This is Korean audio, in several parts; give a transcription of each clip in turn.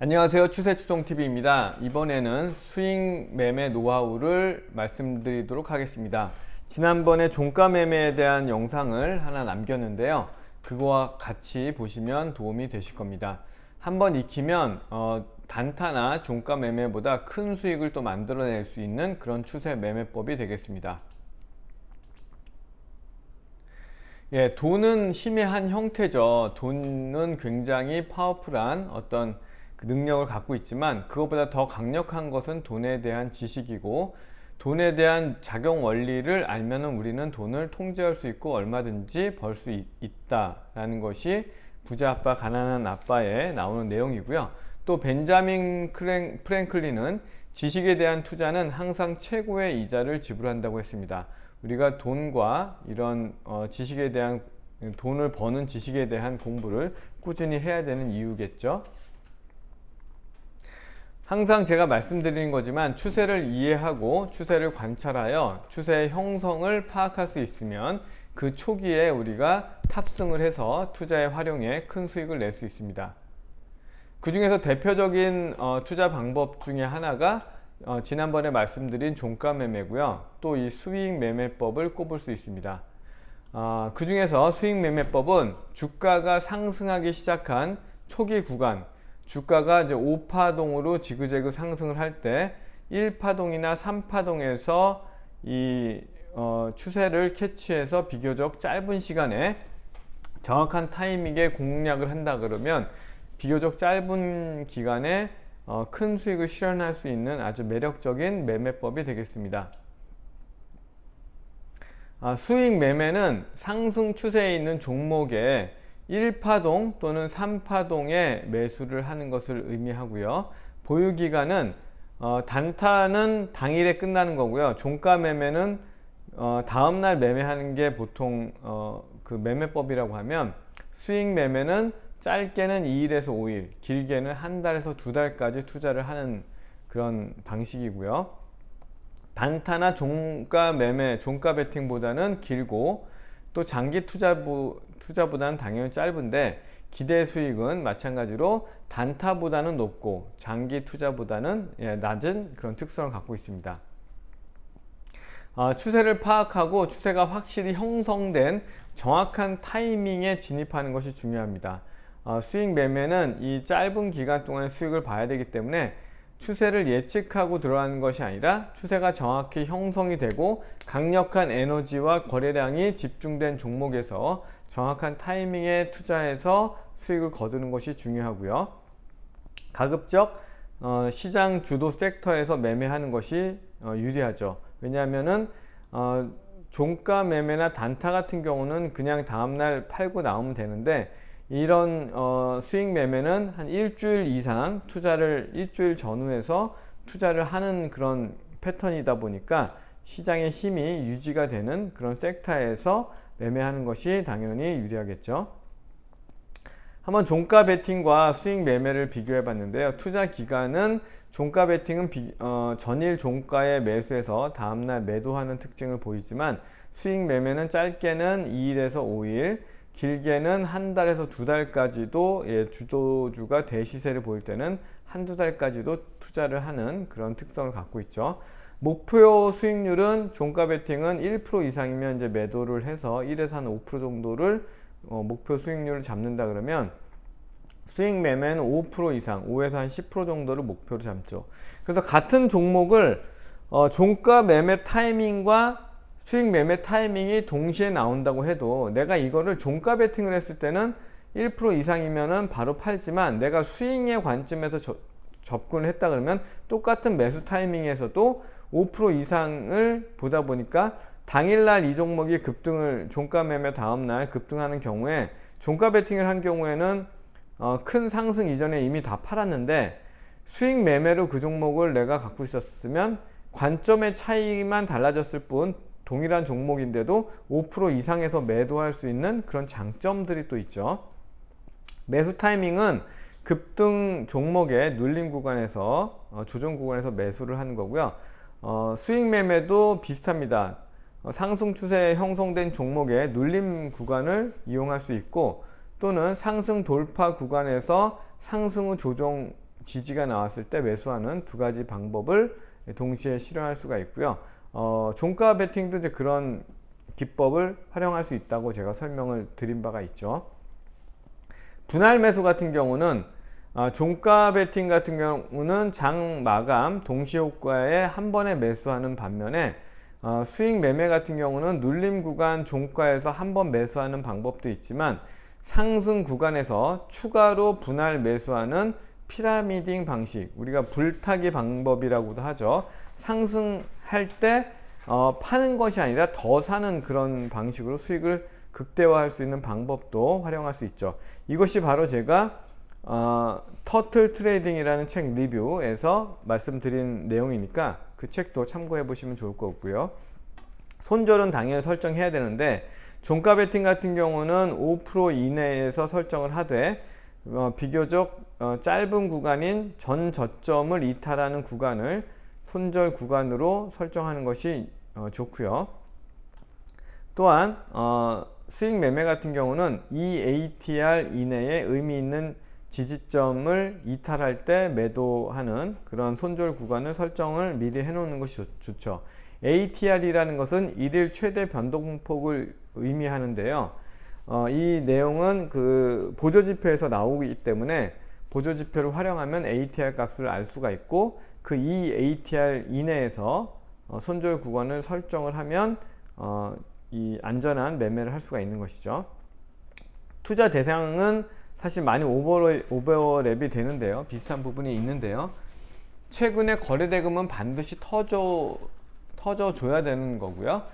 안녕하세요. 추세추종TV입니다. 이번에는 스윙 매매 노하우를 말씀드리도록 하겠습니다. 지난번에 종가 매매에 대한 영상을 하나 남겼는데요. 그거와 같이 보시면 도움이 되실 겁니다. 한번 익히면 어, 단타나 종가 매매보다 큰 수익을 또 만들어낼 수 있는 그런 추세 매매법이 되겠습니다. 예, 돈은 힘의 한 형태죠. 돈은 굉장히 파워풀한 어떤 그 능력을 갖고 있지만 그것보다 더 강력한 것은 돈에 대한 지식이고 돈에 대한 작용 원리를 알면 우리는 돈을 통제할 수 있고 얼마든지 벌 수 있다라는 것이 부자 아빠 가난한 아빠에 나오는 내용이고요. 또 벤자민 크랭, 프랭클린은 지식에 대한 투자는 항상 최고의 이자를 지불한다고 했습니다. 우리가 돈과 이런 어, 지식에 대한 돈을 버는 지식에 대한 공부를 꾸준히 해야 되는 이유겠죠. 항상 제가 말씀드리는 거지만 추세를 이해하고 추세를 관찰하여 추세의 형성을 파악할 수 있으면 그 초기에 우리가 탑승을 해서 투자에 활용해 큰 수익을 낼 수 있습니다. 그 중에서 대표적인 어, 투자 방법 중에 하나가 어, 지난번에 말씀드린 종가 매매고요. 또 이 수익 매매법을 꼽을 수 있습니다. 어, 그 중에서 수익 매매법은 주가가 상승하기 시작한 초기 구간, 주가가 이제 5파동으로 지그재그 상승을 할 때 1파동이나 3파동에서 이 어, 추세를 캐치해서 비교적 짧은 시간에 정확한 타이밍에 공략을 한다 그러면 비교적 짧은 기간에 어, 큰 수익을 실현할 수 있는 아주 매력적인 매매법이 되겠습니다. 아, 수익 매매는 상승 추세에 있는 종목에 1파동 또는 3파동에 매수를 하는 것을 의미하고요. 보유 기간은 어, 단타는 당일에 끝나는 거고요. 종가 매매는 어, 다음 날 매매하는 게 보통 어, 그 매매법이라고 하면 수익 매매는 짧게는 2일에서 5일, 길게는 한 달에서 두 달까지 투자를 하는 그런 방식이고요. 단타나 종가 매매, 종가 베팅보다는 길고 또 장기 투자부, 투자보다는 당연히 짧은데 기대 수익은 마찬가지로 단타보다는 높고 장기 투자보다는 예, 낮은 그런 특성을 갖고 있습니다. 어, 추세를 파악하고 추세가 확실히 형성된 정확한 타이밍에 진입하는 것이 중요합니다. 어, 수익 매매는 이 짧은 기간 동안의 수익을 봐야 되기 때문에 추세를 예측하고 들어가는 것이 아니라 추세가 정확히 형성이 되고 강력한 에너지와 거래량이 집중된 종목에서 정확한 타이밍에 투자해서 수익을 거두는 것이 중요하고요. 가급적 어, 시장 주도 섹터에서 매매하는 것이 어, 유리하죠. 왜냐하면은 어, 종가 매매나 단타 같은 경우는 그냥 다음날 팔고 나오면 되는데 이런 어, 수익 매매는 한 일주일 이상 투자를 일주일 전후해서 투자를 하는 그런 패턴이다 보니까 시장의 힘이 유지가 되는 그런 섹터에서 매매하는 것이 당연히 유리하겠죠. 한번 종가 베팅과 수익 매매를 비교해 봤는데요. 투자 기간은 종가 베팅은 비, 어, 전일 종가에 매수해서 다음날 매도하는 특징을 보이지만 수익 매매는 짧게는 2일에서 5일, 길게는 한 달에서 두 달까지도 예, 주도주가 대시세를 보일 때는 한두 달까지도 투자를 하는 그런 특성을 갖고 있죠. 목표 수익률은 종가 베팅은 1% 이상이면 이제 매도를 해서 1에서 한 5% 정도를 어, 목표 수익률을 잡는다 그러면 수익 매매는 5% 이상, 5에서 한 10% 정도를 목표로 잡죠. 그래서 같은 종목을 어, 종가 매매 타이밍과 수익 매매 타이밍이 동시에 나온다고 해도 내가 이거를 종가 베팅을 했을 때는 1% 이상이면은 바로 팔지만 내가 수익의 관점에서 저, 접근을 했다 그러면 똑같은 매수 타이밍에서도 5% 이상을 보다 보니까 당일날 이 종목이 급등을 종가 매매 다음날 급등하는 경우에 종가 베팅을 한 경우에는 어, 큰 상승 이전에 이미 다 팔았는데 수익 매매로 그 종목을 내가 갖고 있었으면 관점의 차이만 달라졌을 뿐 동일한 종목인데도 5% 이상에서 매도할 수 있는 그런 장점들이 또 있죠. 매수 타이밍은 급등 종목의 눌림 구간에서 어, 조정 구간에서 매수를 하는 거고요. 어, 수익 매매도 비슷합니다. 어, 상승 추세에 형성된 종목의 눌림 구간을 이용할 수 있고 또는 상승 돌파 구간에서 상승 후 조정 지지가 나왔을 때 매수하는 두 가지 방법을 동시에 실현할 수가 있고요. 어, 종가 베팅도 이제 그런 기법을 활용할 수 있다고 제가 설명을 드린 바가 있죠. 분할 매수 같은 경우는 아, 종가 베팅 같은 경우는 장 마감 동시 효과에 한 번에 매수하는 반면에 어, 수익 매매 같은 경우는 눌림 구간 종가에서 한 번 매수하는 방법도 있지만 상승 구간에서 추가로 분할 매수하는 피라미딩 방식 우리가 불타기 방법이라고도 하죠 상승할 때 어, 파는 것이 아니라 더 사는 그런 방식으로 수익을 극대화할 수 있는 방법도 활용할 수 있죠 이것이 바로 제가 어, 터틀 트레이딩이라는 책 리뷰에서 말씀드린 내용이니까 그 책도 참고해 보시면 좋을 것 같고요. 손절은 당연히 설정해야 되는데 종가 베팅 같은 경우는 5% 이내에서 설정을 하되 어, 비교적 어, 짧은 구간인 전 저점을 이탈하는 구간을 손절 구간으로 설정하는 것이 어, 좋고요. 또한 어, 수익 매매 같은 경우는 EATR 이내에 의미 있는 지지점을 이탈할 때 매도하는 그런 손절 구간을 설정을 미리 해놓는 것이 좋, 죠 ATR이라는 것은 일일 최대 변동폭을 의미하는데요. 어, 이 내용은 그 보조지표에서 나오기 때문에 보조지표를 활용하면 ATR 값을 알 수가 있고 그이 ATR 이내에서 어, 손절 구간을 설정을 하면 어, 이 안전한 매매를 할 수가 있는 것이죠. 투자 대상은 사실 많이 오버랩, 오버랩이 되는데요. 비슷한 부분이 있는데요. 최근에 거래대금은 반드시 터져, 터져 줘야 되는 거고요.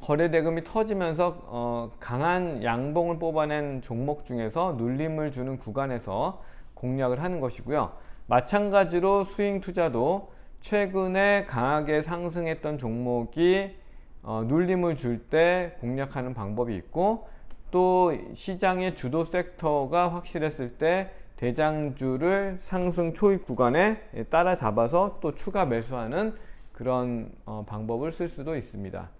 거래대금이 터지면서 어, 강한 양봉을 뽑아낸 종목 중에서 눌림을 주는 구간에서 공략을 하는 것이고요. 마찬가지로 스윙 투자도 최근에 강하게 상승했던 종목이 어, 눌림을 줄 때 공략하는 방법이 있고 또 시장의 주도 섹터가 확실했을 때 대장주를 상승 초입 구간에 따라잡아서 또 추가 매수하는 그런 어, 방법을 쓸 수도 있습니다.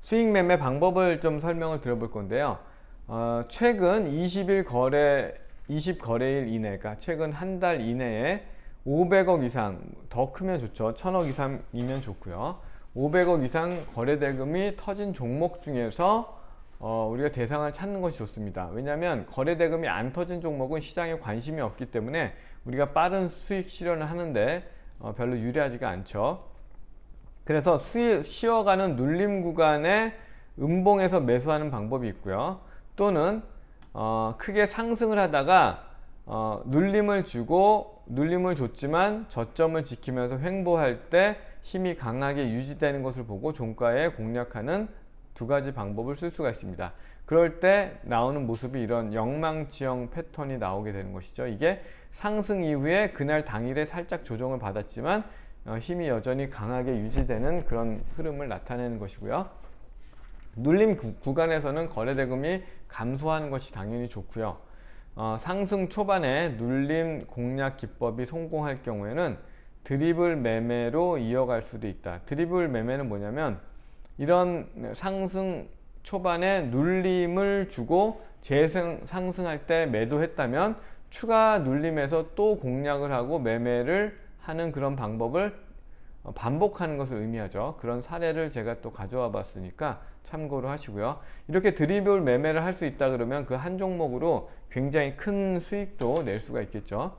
수익 매매 방법을 좀 설명을 드려볼 건데요. 어, 최근 20일 거래, 20 거래일 이내, 가 최근 한 달 이내에 500억 이상, 더 크면 좋죠. 1000억 이상이면 좋고요. 500억 이상 거래 대금이 터진 종목 중에서 어, 우리가 대상을 찾는 것이 좋습니다. 왜냐하면 거래 대금이 안 터진 종목은 시장에 관심이 없기 때문에 우리가 빠른 수익 실현을 하는데 어, 별로 유리하지가 않죠. 그래서 수익, 쉬어가는 눌림 구간에 음봉에서 매수하는 방법이 있고요. 또는 어, 크게 상승을 하다가 어, 눌림을 주고 눌림을 줬지만 저점을 지키면서 횡보할 때 힘이 강하게 유지되는 것을 보고 종가에 공략하는 두 가지 방법을 쓸 수가 있습니다. 그럴 때 나오는 모습이 이런 영망지형 패턴이 나오게 되는 것이죠. 이게 상승 이후에 그날 당일에 살짝 조정을 받았지만 어, 힘이 여전히 강하게 유지되는 그런 흐름을 나타내는 것이고요. 눌림 구, 간에서는 거래대금이 감소하는 것이 당연히 좋고요. 어, 상승 초반에 눌림 공략 기법이 성공할 경우에는 드리블 매매로 이어갈 수도 있다. 드리블 매매는 뭐냐면 이런 상승 초반에 눌림을 주고 재상 상승할 때 매도했다면 추가 눌림에서 또 공략을 하고 매매를 하는 그런 방법을 반복하는 것을 의미하죠. 그런 사례를 제가 또 가져와 봤으니까 참고로 하시고요. 이렇게 드리블 매매를 할 수 있다 그러면 그 한 종목으로 굉장히 큰 수익도 낼 수가 있겠죠.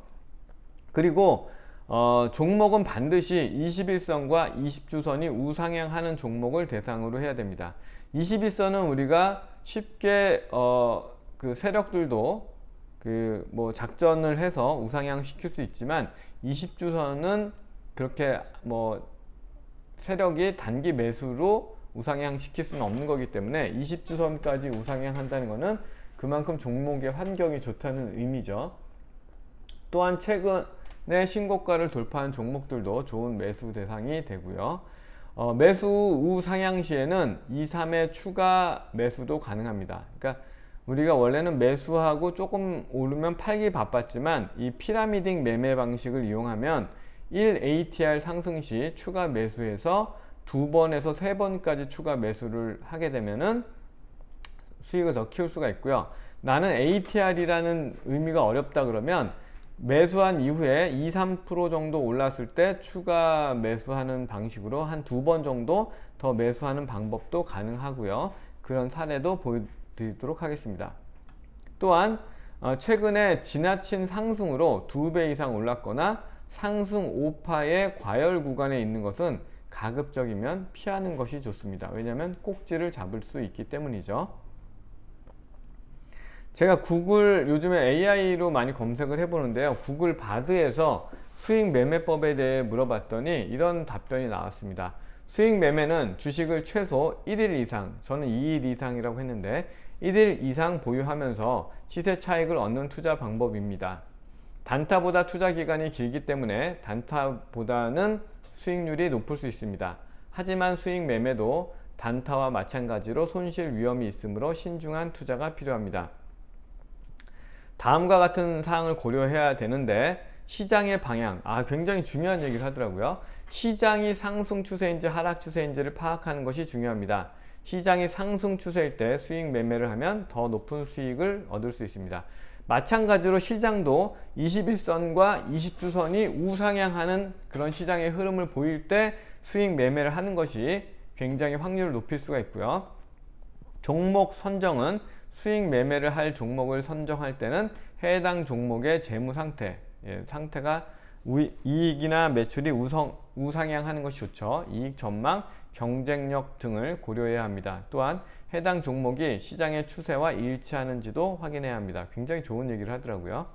그리고 어, 종목은 반드시 21선과 20주선이 우상향하는 종목을 대상으로 해야 됩니다. 21선은 우리가 쉽게 어, 그 세력들도 그 뭐 작전을 해서 우상향 시킬 수 있지만 20주선은 그렇게 뭐 세력이 단기 매수로 우상향 시킬 수는 없는 거기 때문에 20주선까지 우상향 한다는 것은 그만큼 종목의 환경이 좋다는 의미죠. 또한 최근 내 신고가를 돌파한 종목들도 좋은 매수 대상이 되고요. 어, 매수 우 상향 시에는 2, 3의 추가 매수도 가능합니다. 그러니까 우리가 원래는 매수하고 조금 오르면 팔기 바빴지만 이 피라미딩 매매 방식을 이용하면 1ATR 상승 시 추가 매수해서 두 번에서 세 번까지 추가 매수를 하게 되면은 수익을 더 키울 수가 있고요. 나는 ATR이라는 의미가 어렵다 그러면 매수한 이후에 2, 3% 정도 올랐을 때 추가 매수하는 방식으로 한 두 번 정도 더 매수하는 방법도 가능하고요. 그런 사례도 보여드리도록 하겠습니다. 또한 어, 최근에 지나친 상승으로 두 배 이상 올랐거나 상승 오파의 과열 구간에 있는 것은 가급적이면 피하는 것이 좋습니다. 왜냐하면 꼭지를 잡을 수 있기 때문이죠. 제가 구글 요즘에 AI로 많이 검색을 해보는데요. 구글 바드에서 수익 매매법에 대해 물어봤더니 이런 답변이 나왔습니다. 수익 매매는 주식을 최소 1일 이상, 저는 2일 이상이라고 했는데 1일 이상 보유하면서 시세 차익을 얻는 투자 방법입니다. 단타보다 투자 기간이 길기 때문에 단타보다는 수익률이 높을 수 있습니다. 하지만 수익 매매도 단타와 마찬가지로 손실 위험이 있으므로 신중한 투자가 필요합니다. 다음과 같은 사항을 고려해야 되는데 시장의 방향, 아 굉장히 중요한 얘기를 하더라고요. 시장이 상승 추세인지 하락 추세인지를 파악하는 것이 중요합니다. 시장이 상승 추세일 때 수익 매매를 하면 더 높은 수익을 얻을 수 있습니다. 마찬가지로 시장도 21선과 20주선이 우상향하는 그런 시장의 흐름을 보일 때 수익 매매를 하는 것이 굉장히 확률을 높일 수가 있고요. 종목 선정은 수익 매매를 할 종목을 선정할 때는 해당 종목의 재무 상태, 예, 상태가 우, 이익이나 매출이 우성, 우상향하는 것이 좋죠. 이익 전망, 경쟁력 등을 고려해야 합니다. 또한 해당 종목이 시장의 추세와 일치하는지도 확인해야 합니다. 굉장히 좋은 얘기를 하더라고요.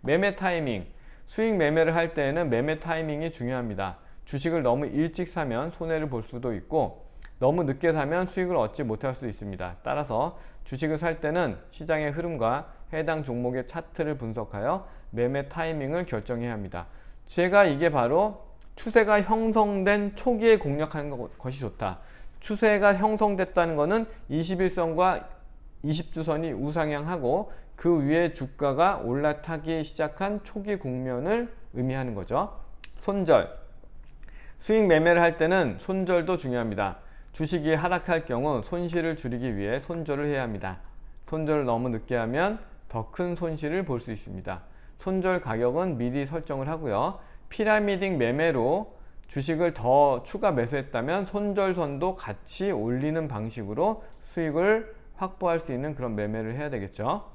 매매 타이밍, 수익 매매를 할 때에는 매매 타이밍이 중요합니다. 주식을 너무 일찍 사면 손해를 볼 수도 있고 너무 늦게 사면 수익을 얻지 못할 수 있습니다. 따라서 주식을 살 때는 시장의 흐름과 해당 종목의 차트를 분석하여 매매 타이밍을 결정해야 합니다. 제가 이게 바로 추세가 형성된 초기에 공략하는 것이 좋다. 추세가 형성됐다는 것은 21선과 20주선이 우상향하고 그 위에 주가가 올라타기 시작한 초기 국면을 의미하는 거죠. 손절. 수익 매매를 할 때는 손절도 중요합니다. 주식이 하락할 경우 손실을 줄이기 위해 손절을 해야 합니다. 손절을 너무 늦게 하면 더 큰 손실을 볼 수 있습니다. 손절 가격은 미리 설정을 하고요. 피라미딩 매매로 주식을 더 추가 매수했다면 손절선도 같이 올리는 방식으로 수익을 확보할 수 있는 그런 매매를 해야 되겠죠.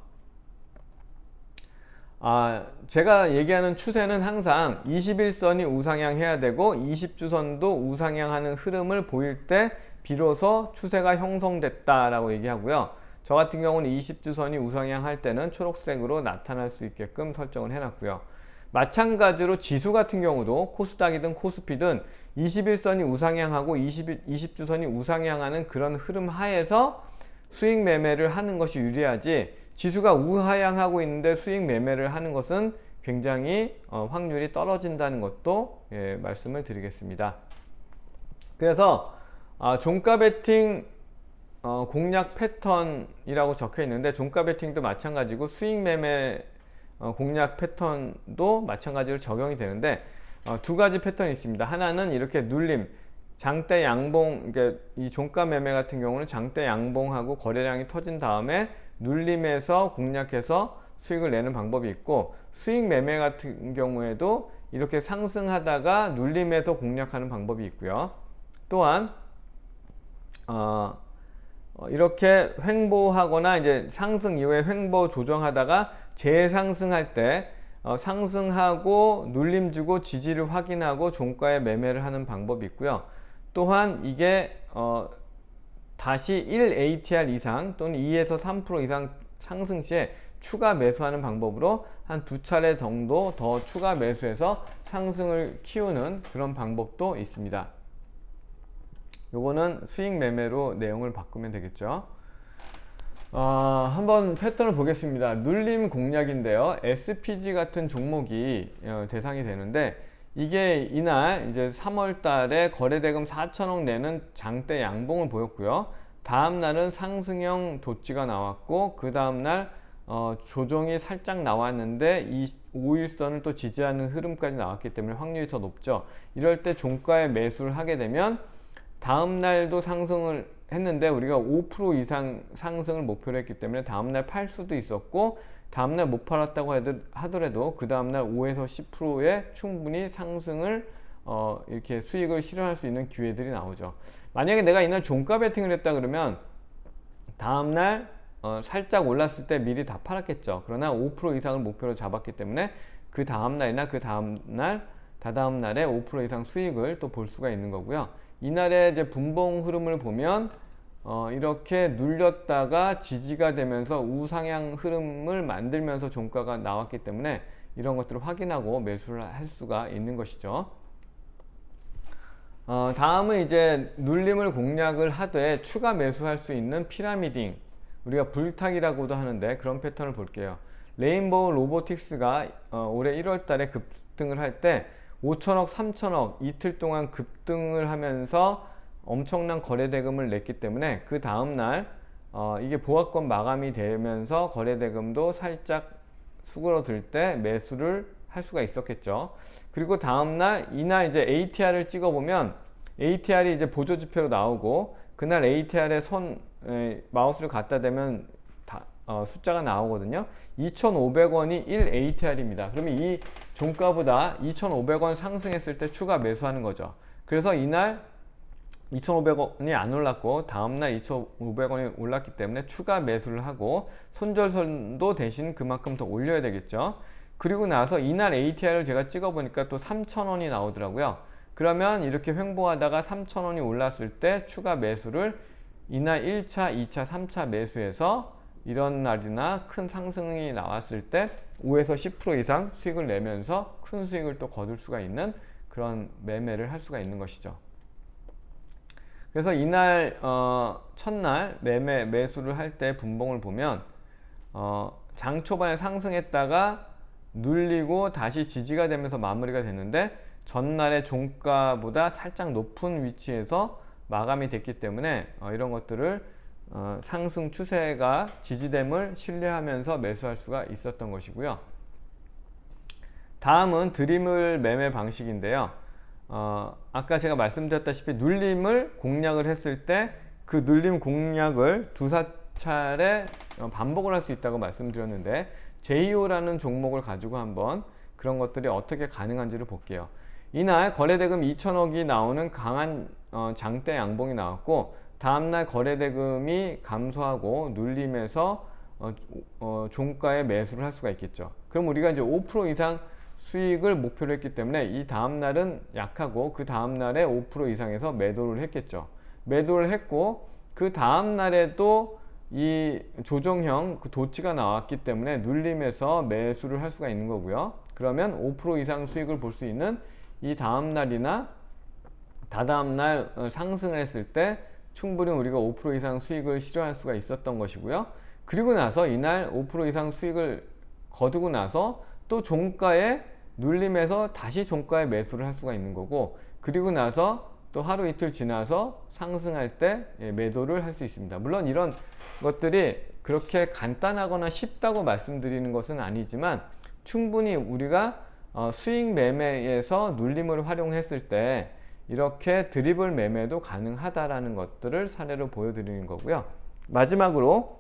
아, 제가 얘기하는 추세는 항상 21선이 우상향해야 되고 20주선도 우상향하는 흐름을 보일 때 비로소 추세가 형성됐다라고 얘기하고요. 저 같은 경우는 20주선이 우상향할 때는 초록색으로 나타날 수 있게끔 설정을 해놨고요. 마찬가지로 지수 같은 경우도 코스닥이든 코스피든 21선이 우상향하고 20, 20주선이 우상향하는 그런 흐름 하에서 수익 매매를 하는 것이 유리하지 지수가 우하향하고 있는데 수익 매매를 하는 것은 굉장히 어, 확률이 떨어진다는 것도 예, 말씀을 드리겠습니다. 그래서 아, 종가 베팅 어, 공략 패턴이라고 적혀 있는데 종가 베팅도 마찬가지고 수익 매매 어, 공략 패턴도 마찬가지로 적용이 되는데 어, 두 가지 패턴이 있습니다. 하나는 이렇게 눌림, 장대 양봉, 그러니까 이 종가 매매 같은 경우는 장대 양봉하고 거래량이 터진 다음에 눌림에서 공략해서 수익을 내는 방법이 있고 수익 매매 같은 경우에도 이렇게 상승하다가 눌림에서 공략하는 방법이 있고요. 또한 어, 어, 이렇게 횡보하거나 이제 상승 이후에 횡보 조정하다가 재상승할 때 어, 상승하고 눌림 주고 지지를 확인하고 종가에 매매를 하는 방법이 있고요. 또한 이게 어, 다시 1 ATR 이상 또는 2에서 3% 이상 상승 시에 추가 매수하는 방법으로 한 두 차례 정도 더 추가 매수해서 상승을 키우는 그런 방법도 있습니다. 요거는 수익 매매로 내용을 바꾸면 되겠죠. 어, 한번 패턴을 보겠습니다. 눌림 공략인데요. SPG 같은 종목이 어, 대상이 되는데 이게 이날 이제 3월 달에 거래대금 4천억 내는 장대 양봉을 보였고요. 다음 날은 상승형 도치가 나왔고 그 다음 날 어, 조정이 살짝 나왔는데 이 5일선을 또 지지하는 흐름까지 나왔기 때문에 확률이 더 높죠. 이럴 때 종가에 매수를 하게 되면 다음 날도 상승을 했는데 우리가 5% 이상 상승을 목표로 했기 때문에 다음 날 팔 수도 있었고 다음 날 못 팔았다고 하더- 하더라도 그 다음 날 5에서 10%의 충분히 상승을 어, 이렇게 수익을 실현할 수 있는 기회들이 나오죠. 만약에 내가 이날 종가 베팅을 했다 그러면 다음 날 어, 살짝 올랐을 때 미리 다 팔았겠죠. 그러나 5% 이상을 목표로 잡았기 때문에 그 다음 날이나 그 다음 날, 다다음 날에 5% 이상 수익을 또 볼 수가 있는 거고요. 이날의 이제 분봉 흐름을 보면 어, 이렇게 눌렸다가 지지가 되면서 우상향 흐름을 만들면서 종가가 나왔기 때문에 이런 것들을 확인하고 매수를 할 수가 있는 것이죠. 어, 다음은 이제 눌림을 공략을 하되 추가 매수할 수 있는 피라미딩 우리가 불탁이라고도 하는데 그런 패턴을 볼게요. 레인보우 로보틱스가 어, 올해 1월 달에 급등을 할 때 5천억, 3천억 이틀 동안 급등을 하면서 엄청난 거래 대금을 냈기 때문에 그 다음 날 어, 이게 보합권 마감이 되면서 거래 대금도 살짝 수그러들 때 매수를 할 수가 있었겠죠. 그리고 다음 날 이날 이제 ATR을 찍어 보면 ATR이 이제 보조 지표로 나오고 그날 ATR에 손 에, 마우스를 갖다 대면 다, 어, 숫자가 나오거든요. 2,500원이 1 ATR입니다. 그러면 이 종가보다 2,500원 상승했을 때 추가 매수하는 거죠. 그래서 이날 2,500원이 안 올랐고 다음날 2,500원이 올랐기 때문에 추가 매수를 하고 손절선도 대신 그만큼 더 올려야 되겠죠. 그리고 나서 이날 ATR을 제가 찍어보니까 또 3,000원이 나오더라고요. 그러면 이렇게 횡보하다가 3,000원이 올랐을 때 추가 매수를 이날 1차, 2차, 3차 매수해서 이런 날이나 큰 상승이 나왔을 때 5에서 10% 이상 수익을 내면서 큰 수익을 또 거둘 수가 있는 그런 매매를 할 수가 있는 것이죠. 그래서 이날 어, 첫날 매매 매수를 할 때 분봉을 보면 어, 장 초반에 상승했다가 눌리고 다시 지지가 되면서 마무리가 됐는데 전날의 종가보다 살짝 높은 위치에서 마감이 됐기 때문에 어, 이런 것들을 어, 상승 추세가 지지됨을 신뢰하면서 매수할 수가 있었던 것이고요. 다음은 드림을 매매 방식인데요. 어, 아까 제가 말씀드렸다시피 눌림을 공략을 했을 때 그 눌림 공략을 두 사 차례 어, 반복을 할 수 있다고 말씀드렸는데 제이오라는 종목을 가지고 한번 그런 것들이 어떻게 가능한지를 볼게요. 이날 거래대금 2천억이 나오는 강한 어, 장대 양봉이 나왔고 다음날 거래대금이 감소하고 눌림에서 어, 어, 종가에 매수를 할 수가 있겠죠. 그럼 우리가 이제 5% 이상 수익을 목표로 했기 때문에 이 다음 날은 약하고 그 다음 날에 5% 이상에서 매도를 했겠죠. 매도를 했고 그 다음 날에도 이 조정형 그 도치가 나왔기 때문에 눌림에서 매수를 할 수가 있는 거고요. 그러면 5% 이상 수익을 볼 수 있는 이 다음 날이나 다다음 날 어, 상승을 했을 때 충분히 우리가 5% 이상 수익을 실현할 수가 있었던 것이고요. 그리고 나서 이날 5% 이상 수익을 거두고 나서 또 종가에 눌림에서 다시 종가에 매수를 할 수가 있는 거고 그리고 나서 또 하루 이틀 지나서 상승할 때 예, 매도를 할 수 있습니다. 물론 이런 것들이 그렇게 간단하거나 쉽다고 말씀드리는 것은 아니지만 충분히 우리가 어, 수익 매매에서 눌림을 활용했을 때 이렇게 드리블 매매도 가능하다라는 것들을 사례로 보여드리는 거고요. 마지막으로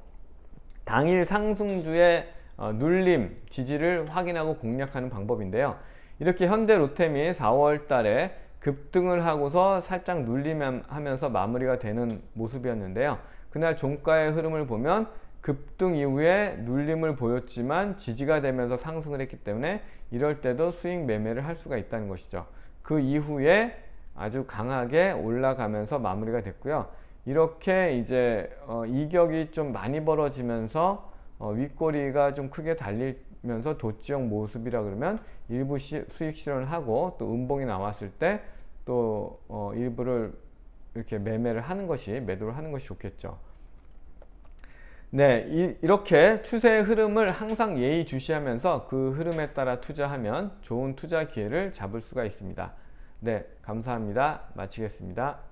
당일 상승주의 어, 눌림, 지지를 확인하고 공략하는 방법인데요. 이렇게 현대 로템이 4월 달에 급등을 하고서 살짝 눌림하면서 마무리가 되는 모습이었는데요. 그날 종가의 흐름을 보면 급등 이후에 눌림을 보였지만 지지가 되면서 상승을 했기 때문에 이럴 때도 수익 매매를 할 수가 있다는 것이죠. 그 이후에 아주 강하게 올라가면서 마무리가 됐고요. 이렇게 이제 어, 이격이 좀 많이 벌어지면서 어, 윗꼬리가 좀 크게 달리면서 도치형 모습이라 그러면 일부 시, 수익 실현을 하고 또 음봉이 나왔을 때또 어, 일부를 이렇게 매매를 하는 것이 매도를 하는 것이 좋겠죠. 네, 이, 이렇게 추세의 흐름을 항상 예의주시하면서 그 흐름에 따라 투자하면 좋은 투자 기회를 잡을 수가 있습니다. 네, 감사합니다. 마치겠습니다.